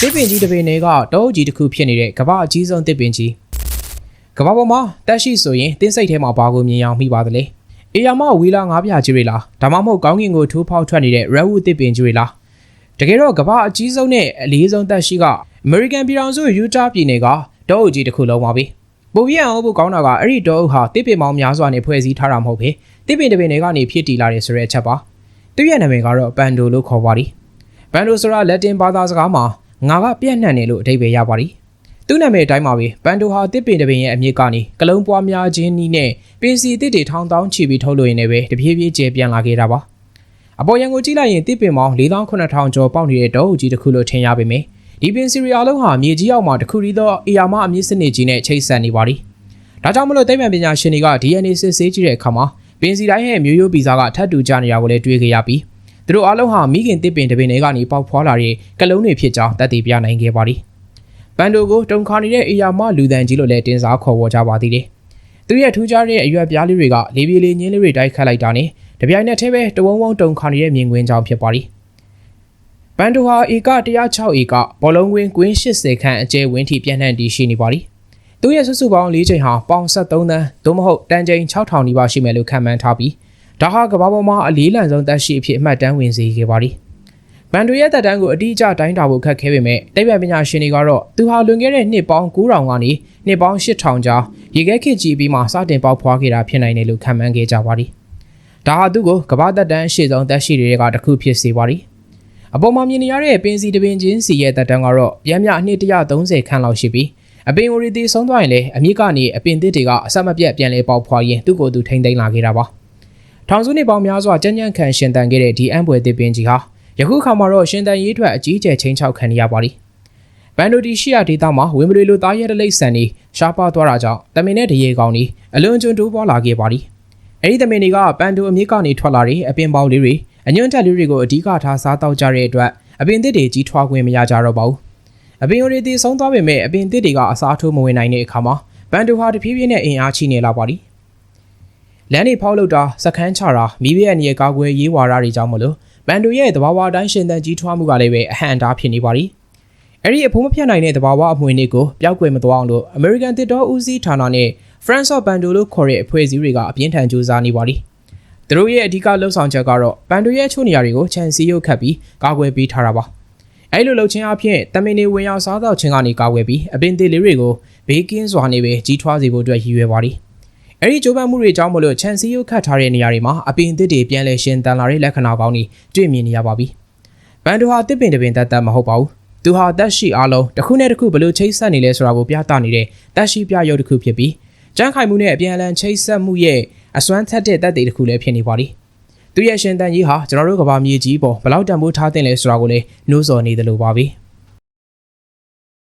တစ်ပင်ကြီးတစ်ပင်တွေကတောအုပ်ကြီးတစ်ခုဖြစ်နေတဲ့ကမ္ဘာအကြီးဆုံးတစ်ပင်ကြီးကမ္ဘာပေါ်မှာတက်ရှိဆိုရင်တင်းစိတ်ထဲမှာဘာကိုမြင်အောင်မိပါသလဲအေယာမဝီလာငါးပြားကြီးတွေလားဒါမှမဟုတ်ကောင်းကင်ကိုထိုးဖောက်ထွက်နေတဲ့ Red Wood တစ်ပင်ကြီးတွေလားတကယ်တော့ကမ္ဘာအကြီးဆုံးနဲ့အလေးဆုံးတက်ရှိကအမေရိကန်ပြည်ထောင်စုယူတာပြည်နယ်ကတောအုပ်ကြီးတစ်ခုလုံးပါပဲပုံပြအောင်ဖို့ကောင်းတာကအဲ့ဒီတောအုပ်ဟာတစ်ပင်ပေါင်းများစွာနဲ့ဖွဲ့စည်းထားတာမဟုတ်ပဲတစ်ပင်တစ်ပင်တွေကနေဖြစ်တည်လာတယ်ဆိုတဲ့အချက်ပါသူ့ရဲ့နာမည်ကတော့ပန်ဒိုလို့ခေါ်ပါသည်ဘန်ဒိုဆိုတာလက်တင်ဘာသာစကားမှာ ငါကပြန့်နှံ့တယ်လို့အဓိပ္ပာယ်ရပါတယ်။သူ့နာမည်အတိုင်းပါပဲဘန်ဒိုဟာတစ်ပင်တစ်ပင်ရဲ့အမြင့်ကနေကလုံးပွားများခြင်းနီးနဲ့ပင်စီတစ်တွေထောင်တောင်းချီပြီးထုတ်လို့ရင်းနဲ့ပဲတပြေးပြေးကျဲပြန်လာခဲ့တာပါ။အပေါ်ရန်ကိုကြည့်လိုက်ရင်တစ်ပင်ပေါင်း4900ကျော်ပေါက်နေတဲ့တောအုပ်ကြီးတစ်ခုလို့ထင်ရပေမယ့်ဒီပင်စီရီအလုံးဟာမြေကြီးအောက်မှာတစ်ခုတည်းသောအီယာမအမြင့်စနစ်ကြီးနဲ့ချိတ်ဆက်နေပါသည်။ဒါကြောင့်မလို့သိပ္ပံပညာရှင်တွေက DNA စစ်ဆေးကြည့်တဲ့အခါမှာပင်စီတိုင်းရဲ့မျိုးရိုးဗီဇကထပ်တူကြနေတာကိုလည်းတွေ့ကြရပြီး သူတို့အားလုံးဟာမိခင်တစ်ပင်တစ်ပင်တွေကနေပေါက်ဖွာလာတဲ့ကလုံးတွေဖြစ်ကြောင်းသက်သေပြနိုင်ခဲ့ပါသည်။ဘန်ဒိုကိုတုံခါနေတဲ့အီယာမလူတန်ကြီးလို့လည်းတင်စားခေါ်ဝေါ်ကြပါသေးတယ်။သူရဲ့ထူးခြားတဲ့အရွက်ပြားလေးတွေကလေပြေလေးညင်းလေးတွေတိုက်ခတ်လိုက်တာနဲ့တပြိုင်နက်တည်းပဲတဝုံဝုံတုံခါနေတဲ့မြင်ကွင်းကြောင်းဖြစ်ပါသည်။ဘန်ဒိုဟာဧက106ဧကဘောလုံးကွင်းကွင်း80ခန့်အကျယ်ဝန်းထိပြန့်နှံ့တည်ရှိနေပါသည်။သူရဲ့စုစုပေါင်း၄ချိန်ဟာပေါင်73သန်းသို့မဟုတ်တန်ချိန်6000နီးပါးရှိမယ်လို့ခန့်မှန်းထားပြီး ဒါဟာကမ္ဘာပေါ်မှာအလေးလံဆုံးသက်ရှိအဖြစ်အမှတ်တမ်းဝင်စေခဲ့ပါသည်။ဘန်ဒိုရဲ့သက်တမ်းကိုအတိအကျတိုင်းတာဖို့ခက်ခဲပေမဲ့တိပ္ပံပညာရှင်တွေကတော့သူဟာလွန်ခဲ့တဲ့နှစ်ပေါင်း9000ကနေနှစ်ပေါင်း8000ကြာရေခဲခေတ်ကြီးပြီးမှစတင်ပေါက်ဖွားခဲ့တာဖြစ်နိုင်တယ်လို့ခန့်မှန်းခဲ့ကြပါသည်။ဒါဟာသူ့ကိုကမ္ဘာသက်တမ်းရှေ့ဆုံးသက်ရှိတွေကတစ်ခုဖြစ်စေပါသည်။အပေါ်မှာမြင်နေရတဲ့ပင်စီတပင်ချင်းစီရဲ့သက်တမ်းကတော့ပြန်မြအနှစ်130ခန့်လောက်ရှိပြီးအပင်ဝရီတီဆုံးသွားရင်လည်းအမြင့်ကနေအပင်သစ်တွေကအဆက်မပြတ်ပြန်လဲပေါက်ဖွားရင်းသူ့ကိုယ်သူထိမ့်သိမ်းလာခဲ့တာပါ။ ထောင်စုနှစ်ပေါင်းများစွာကြမ်းကြမ်းခံရှင်တန်ခဲ့တဲ့ဒီအံပွဲတစ်ပင်ကြီးဟာယခုခါမှာတော့ရှင်တန်ရေးထွက်အကြီးကျယ်ချင်းချောက်ခံရပါသည်။ဘန်ဒိုတီရှိရဒေတာမှာဝင်းမတွေလိုသားရဲတလိပ်ဆန်နေရှားပါသွားတာကြောင့်တမင်နဲ့တရေကောင်ကြီးအလွန်ကျွန်းတိုးပွားလာခဲ့ပါသည်။အဲဒီတမင်တွေကပန်ဒိုအမြင့်ကနေထွက်လာတဲ့အပင်ပေါင်းလေးတွေအညွန့်တက်လေးတွေကိုအဓိကထားစားတောက်ကြတဲ့အတွက်အပင်သစ်တွေကြီးထွားခွင့်မရကြတော့ပါဘူး။အပင်ရီတီဆုံးသွားပေမဲ့အပင်သစ်တွေကအစားထိုးမဝင်နိုင်တဲ့အခါမှာဘန်ဒိုဟာတဖြည်းဖြည်းနဲ့အင်အားချိနေလာပါသည်။ လမ်းတွေဖောက်လုပ်တာစခန်းချတာမိဘရဲ့အနေကာကွယ်ရေးဝါဒတွေကြောင့်မလို့ဘန်ဒိုရဲ့တဘာဝတိုင်းရှင်သန်ကြီးထွားမှုကလည်းပဲအဟံအတားဖြစ်နေပါသည်။အဲ့ဒီအဖိုးမဖြတ်နိုင်တဲ့တဘာဝအမွေနေ့ကိုပျောက်ကွယ်မသွားအောင်လို့ American တစ်တော်ဦးစီးဌာနနဲ့ France of Bando လို့ခေါ်တဲ့အဖွဲ့အစည်းတွေကအပြင်းထန်ကြိုးစားနေပါသည်။သူတို့ရဲ့အဓိကလှုပ်ဆောင်ချက်ကတော့ဘန်ဒိုရဲ့အချို့နေရာတွေကိုခြံစည်းရုပ်ခတ်ပြီးကာကွယ်ပေးထားတာပါ။အဲ့လိုလှုပ်ခြင်းအဖြစ်တမင်တွေဝင်ရောက်စားတော့ခြင်းကနေကာကွယ်ပြီးအပင်သေးလေးတွေကိုဘေးကင်းစွာနေပဲကြီးထွားစေဖို့အတွက်ရည်ရွယ်ပါသည်။ အဲ့ဒီကြိုးပမ်းမှုတွေကြောင့်မလို့ခြံစည်းရုပ်ခတ်ထားတဲ့နေရာတွေမှာအပင်သစ်တွေပြန်လဲရှင်တန်လာတဲ့လက္ခဏာကောင်းတွေတွေ့မြင်နေရပါပြီ။ဘန်ဒိုဟာတစ်ပင်တစ်ပင်တက်တက်မဟုတ်ပါဘူး။သူဟာတက်ရှိအားလုံးတစ်ခုနဲ့တစ်ခုဘယ်လိုချိတ်ဆက်နေလဲဆိုတာကိုပြသနေတဲ့တက်ရှိပြရုပ်တစ်ခုဖြစ်ပြီးကျန်းခိုင်မှုနဲ့အပြန်အလှန်ချိတ်ဆက်မှုရဲ့အစွမ်းထက်တဲ့တက်တွေတစ်ခုလည်းဖြစ်နေပါသည်။သူရဲ့ရှင်တန်ကြီးဟာကျွန်တော်တို့ကဘာမြေကြီးပေါ်ဘယ်လောက်တန်ဖိုးထားတင်လဲဆိုတာကိုလည်းနှိုးဆော်နေတယ်လို့ပါပဲ။